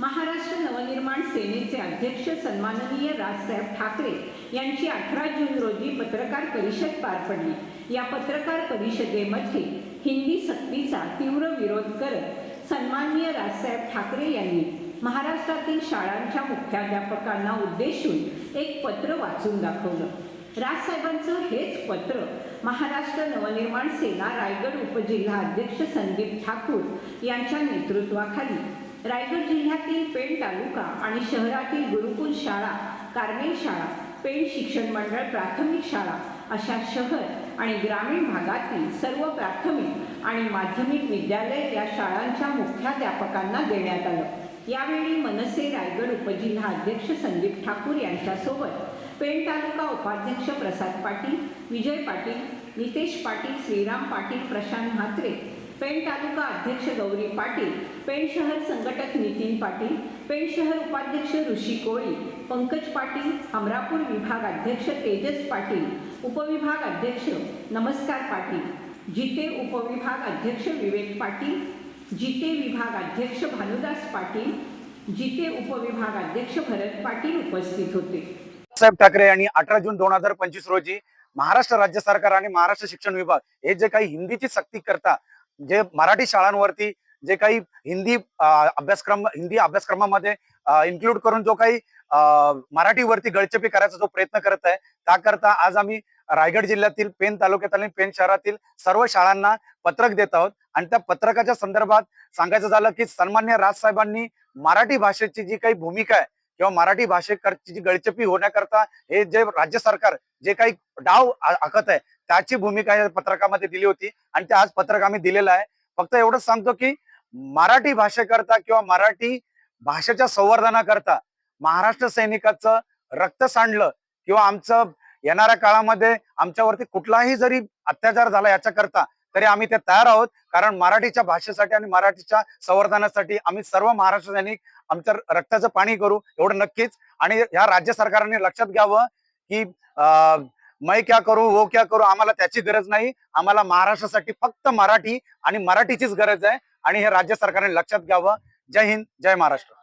महाराष्ट्र नवनिर्माण सेनेचे अध्यक्ष सन्माननीय राजसाहेब ठाकरे यांची अठरा जून रोजी पत्रकार परिषद पार पडली. या पत्रकार परिषदेमध्ये हिंदी सक्तीचा तीव्र विरोध करत सन्माननीय राजसाहेब ठाकरे यांनी महाराष्ट्रातील शाळांच्या मुख्याध्यापकांना उद्देशून एक पत्र वाचून दाखवलं. राजसाहेबांचं हेच पत्र महाराष्ट्र नवनिर्माण सेना रायगड उपजिल्हा अध्यक्ष संदीप ठाकूर यांच्या नेतृत्वाखाली रायगड जिल्ह्यातील पेण तालुका आणि शहरातील गुरुकुल शाळा कार्मेल शाळा पेण शिक्षण मंडळ प्राथमिक शाळा अशा शहर आणि ग्रामीण भागातील सर्व प्राथमिक आणि माध्यमिक विद्यालय या शाळांच्या मुख्याध्यापकांना देण्यात आलं. यावेळी मनसे रायगड उपजिल्हा अध्यक्ष संदीप ठाकूर यांच्यासोबत पेण तालुका उपाध्यक्ष प्रसाद पाटील विजय पाटील नितेश पाटील श्रीराम पाटील प्रशांत म्हात्रे पेण तालुका अध्यक्ष गौरी पाटील पेण शहर संघटक नितीन पाटील पेण शहर उपाध्यक्ष ऋषी कोळी पंकज पाटील हमरापूर विभाग अध्यक्ष तेजस पाटील उपविभाग अध्यक्ष नमस्कार पाटील जिते उपविभाग अध्यक्ष विवेक पाटील जिते विभाग अध्यक्ष भानुदास पाटील जिते उपविभाग अध्यक्ष भरत पाटील उपस्थित होते. साहेब ठाकरे यांनी अठरा जून दोन हजार पंचवीस रोजी महाराष्ट्र राज्य सरकार आणि महाराष्ट्र शिक्षण विभाग हे जे काही हिंदीची सक्ती करता जे मराठी शाळांवरती जे काही हिंदी अभ्यासक्रम हिंदी अभ्यासक्रमामध्ये इन्क्लूड करून जो काही मराठीवरती गळचेपी करायचा जो प्रयत्न करत आहे त्याकरता आज आम्ही रायगड जिल्ह्यातील पेन तालुक्यातील आणि पेन शहरातील सर्व शाळांना पत्रक देत आहोत. आणि त्या पत्रकाच्या संदर्भात सांगायचं झालं की सन्मान्य राजसाहेबांनी मराठी भाषेची जी काही भूमिका आहे किंवा मराठी भाषेकरची जी गळचेपी होण्याकरता हे जे राज्य सरकार जे काही डाव आखत आहे त्याची भूमिका या पत्रकामध्ये दिली होती आणि ते आज पत्रक आम्ही दिलेलं आहे. फक्त एवढंच सांगतो की मराठी भाषेकरता किंवा मराठी भाषेच्या संवर्धनाकरता महाराष्ट्र सैनिकाचं रक्त सांडलं किंवा आमचं येणाऱ्या काळामध्ये आमच्यावरती कुठलाही जरी अत्याचार झाला याच्याकरता तरी आम्ही ते तयार आहोत. कारण मराठीच्या भाषेसाठी आणि मराठीच्या संवर्धनासाठी आम्ही सर्व महाराष्ट्र सैनिक आमच्या रक्ताचं पाणी करू एवढं नक्कीच. आणि ह्या राज्य सरकारने लक्षात घ्यावं की अं, मैं क्या करू वो क्या करू आम्हाला त्याची गरज नाही. आम्हाला महाराष्ट्रासाठी फक्त मराठी आणि मराठीचीच गरज आहे. आणि हे राज्य सरकारने लक्षात घ्यावं. जय हिंद जय महाराष्ट्र.